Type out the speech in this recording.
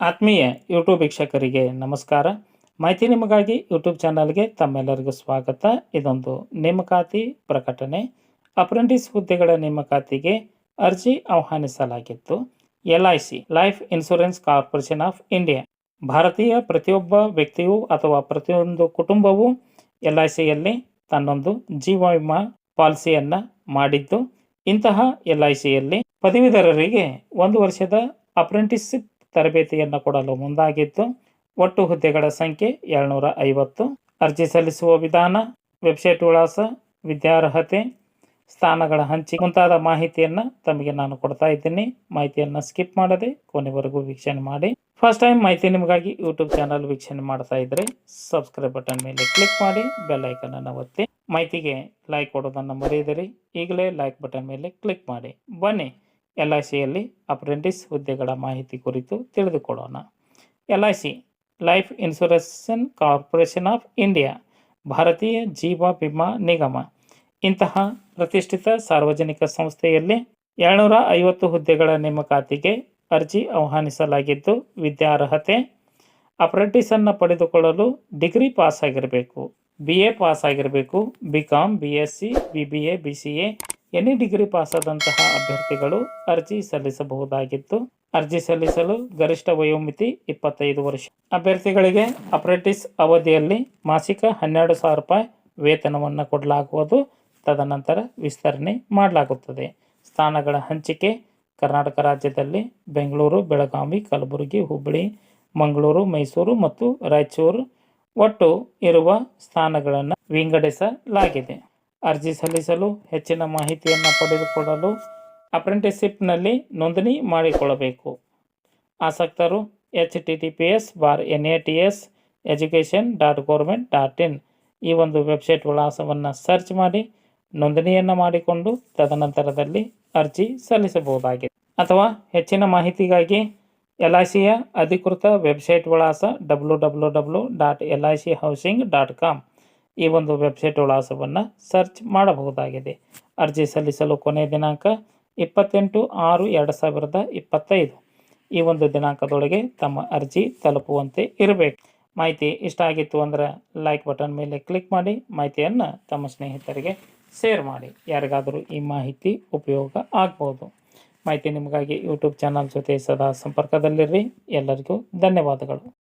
ಆತ್ಮೀಯ ಯೂಟ್ಯೂಬ್ ವೀಕ್ಷಕರಿಗೆ ನಮಸ್ಕಾರ. ಮಾಹಿತಿ ನಿಮಗಾಗಿ ಯೂಟ್ಯೂಬ್ ಚಾನಲ್ಗೆ ತಮ್ಮೆಲ್ಲರಿಗೂ ಸ್ವಾಗತ. ಇದೊಂದು ನೇಮಕಾತಿ ಪ್ರಕಟಣೆ. ಅಪ್ರೆಂಟಿಸ್ ಹುದ್ದೆಗಳ ನೇಮಕಾತಿಗೆ ಅರ್ಜಿ ಆಹ್ವಾನಿಸಲಾಗಿತ್ತು. L I C life insurance corporation of India ಭಾರತೀಯ ಪ್ರತಿಯೊಬ್ಬ ವ್ಯಕ್ತಿಯು ಅಥವಾ ಪ್ರತಿಯೊಂದು ಕುಟುಂಬವು ಎಲ್ ಐ ಸಿಯಲ್ಲಿ ತನ್ನೊಂದು ಜೀವ ವಿಮಾ ಪಾಲಿಸಿಯನ್ನು ಮಾಡಿದ್ದು, ಇಂತಹ ಎಲ್ ಐ ಸಿಯಲ್ಲಿ ಪದವೀಧರರಿಗೆ ಒಂದು ವರ್ಷದ ಅಪ್ರೆಂಟಿಸ್ಶಿಪ್ ತರಬೇತಿಯನ್ನು ಕೊಡಲು ಮುಂದಾಗಿದ್ದು, ಒಟ್ಟು ಹುದ್ದೆಗಳ ಸಂಖ್ಯೆ ಏಳ್ನೂರ ಐವತ್ತು ಅರ್ಜಿ ಸಲ್ಲಿಸುವ ವಿಧಾನ, ವೆಬ್ಸೈಟ್ ವಿಳಾಸ, ವಿದ್ಯಾರ್ಹತೆ, ಸ್ಥಾನಗಳ ಹಂಚಿ ಮುಂತಾದ ಮಾಹಿತಿಯನ್ನು ತಮಗೆ ನಾನು ಕೊಡ್ತಾ ಇದ್ದೀನಿ. ಮಾಹಿತಿಯನ್ನು ಸ್ಕಿಪ್ ಮಾಡದೆ ಕೊನೆವರೆಗೂ ವೀಕ್ಷಣೆ ಮಾಡಿ. ಫಸ್ಟ್ ಟೈಮ್ ಮಾಹಿತಿ ನಿಮಗಾಗಿ ಯೂಟ್ಯೂಬ್ ಚಾನಲ್ ವೀಕ್ಷಣೆ ಮಾಡ್ತಾ ಇದ್ರೆ ಸಬ್ಸ್ಕ್ರೈಬ್ ಬಟನ್ ಮೇಲೆ ಕ್ಲಿಕ್ ಮಾಡಿ, ಬೆಲ್ ಅನ್ನು ಒತ್ತಿ. ಮಾಹಿತಿಗೆ ಲೈಕ್ ಕೊಡೋದನ್ನು ಮರೆಯದಿರಿ. ಈಗಲೇ ಲೈಕ್ ಬಟನ್ ಮೇಲೆ ಕ್ಲಿಕ್ ಮಾಡಿ. ಬನ್ನಿ. ಎಲ್ ಐ ಸಿಯಲ್ಲಿ ಅಪ್ರೆಂಟಿಸ್ ಹುದ್ದೆಗಳ ಮಾಹಿತಿ ಕುರಿತು ತಿಳಿದುಕೊಳ್ಳೋಣ. L I C, life insurance corporation of India, ಭಾರತೀಯ ಜೀವ ವಿಮಾ ನಿಗಮ. ಇಂತಹ ಪ್ರತಿಷ್ಠಿತ ಸಾರ್ವಜನಿಕ ಸಂಸ್ಥೆಯಲ್ಲಿ ಏಳ್ನೂರ ಐವತ್ತು ಹುದ್ದೆಗಳ ನೇಮಕಾತಿಗೆ ಅರ್ಜಿ ಆಹ್ವಾನಿಸಲಾಗಿದ್ದು, ವಿದ್ಯಾರ್ಹತೆ, ಅಪ್ರೆಂಟಿಸನ್ನು ಪಡೆದುಕೊಳ್ಳಲು ಡಿಗ್ರಿ ಪಾಸ್ ಆಗಿರಬೇಕು ಬಿ ಎ ಪಾಸ್ ಆಗಿರಬೇಕು B com B S C, B B A, B C A any degree ಪಾಸಾದಂತಹ ಅಭ್ಯರ್ಥಿಗಳು ಅರ್ಜಿ ಸಲ್ಲಿಸಬಹುದಾಗಿತ್ತು. ಅರ್ಜಿ ಸಲ್ಲಿಸಲು ಗರಿಷ್ಠ ವಯೋಮಿತಿ ಇಪ್ಪತ್ತೈದು ವರ್ಷ. ಅಭ್ಯರ್ಥಿಗಳಿಗೆ ಅಪ್ರೆಂಟಿಸ್ ಅವಧಿಯಲ್ಲಿ ಮಾಸಿಕ ಹನ್ನೆರಡು ಸಾವಿರ ರೂಪಾಯಿ ವೇತನವನ್ನು ಕೊಡಲಾಗುವುದು. ತದನಂತರ ವಿಸ್ತರಣೆ ಮಾಡಲಾಗುತ್ತದೆ. ಸ್ಥಾನಗಳ ಹಂಚಿಕೆ ಕರ್ನಾಟಕ ರಾಜ್ಯದಲ್ಲಿ ಬೆಂಗಳೂರು, ಬೆಳಗಾವಿ, ಕಲಬುರಗಿ, ಹುಬ್ಬಳ್ಳಿ, ಮಂಗಳೂರು, ಮೈಸೂರು ಮತ್ತು ರಾಯಚೂರು ಒಟ್ಟು ಇರುವ ಸ್ಥಾನಗಳನ್ನು ವಿಂಗಡಿಸಲಾಗಿದೆ. ಅರ್ಜಿ ಸಲ್ಲಿಸಲು ಹೆಚ್ಚಿನ ಮಾಹಿತಿಯನ್ನು ಪಡೆದುಕೊಳ್ಳಲು ಅಪ್ರೆಂಟಿಸ್ಶಿಪ್ನಲ್ಲಿ ನೋಂದಣಿ ಮಾಡಿಕೊಳ್ಳಬೇಕು. ಆಸಕ್ತರು H T T P S bar N A T S education dot government dot in ಈ ಒಂದು ವೆಬ್ಸೈಟ್ ವಿಳಾಸವನ್ನು ಸರ್ಚ್ ಮಾಡಿ ನೋಂದಣಿಯನ್ನು ಮಾಡಿಕೊಂಡು ತದನಂತರದಲ್ಲಿ ಅರ್ಜಿ ಸಲ್ಲಿಸಬಹುದಾಗಿದೆ. ಅಥವಾ ಹೆಚ್ಚಿನ ಮಾಹಿತಿಗಾಗಿ ಎಲ್ ಐ ಸಿಯ ಅಧಿಕೃತ ವೆಬ್ಸೈಟ್ ವಿಳಾಸ W W W dot L I C housing dot com ಈ ಒಂದು ವೆಬ್ಸೈಟ್ ವಿಳಾಸವನ್ನು ಸರ್ಚ್ ಮಾಡಬಹುದಾಗಿದೆ. ಅರ್ಜಿ ಸಲ್ಲಿಸಲು ಕೊನೆಯ ದಿನಾಂಕ ಇಪ್ಪತ್ತೆಂಟು ಆರು ಎರಡು ಸಾವಿರದ ಇಪ್ಪತ್ತೈದು. ಈ ಒಂದು ದಿನಾಂಕದೊಳಗೆ ತಮ್ಮ ಅರ್ಜಿ ತಲುಪುವಂತೆ ಇರಬೇಕು. ಮಾಹಿತಿ ಇಷ್ಟ ಆಗಿತ್ತು ಅಂದರೆ ಲೈಕ್ ಬಟನ್ ಮೇಲೆ ಕ್ಲಿಕ್ ಮಾಡಿ, ಮಾಹಿತಿಯನ್ನು ತಮ್ಮ ಸ್ನೇಹಿತರಿಗೆ ಶೇರ್ ಮಾಡಿ. ಯಾರಿಗಾದರೂ ಈ ಮಾಹಿತಿ ಉಪಯೋಗ ಆಗ್ಬೋದು. ಮಾಹಿತಿ ನಿಮಗಾಗಿ ಯೂಟ್ಯೂಬ್ ಚಾನಲ್ ಜೊತೆ ಸದಾ ಸಂಪರ್ಕದಲ್ಲಿರ್ರಿ ಎಲ್ಲರಿಗೂ ಧನ್ಯವಾದಗಳು.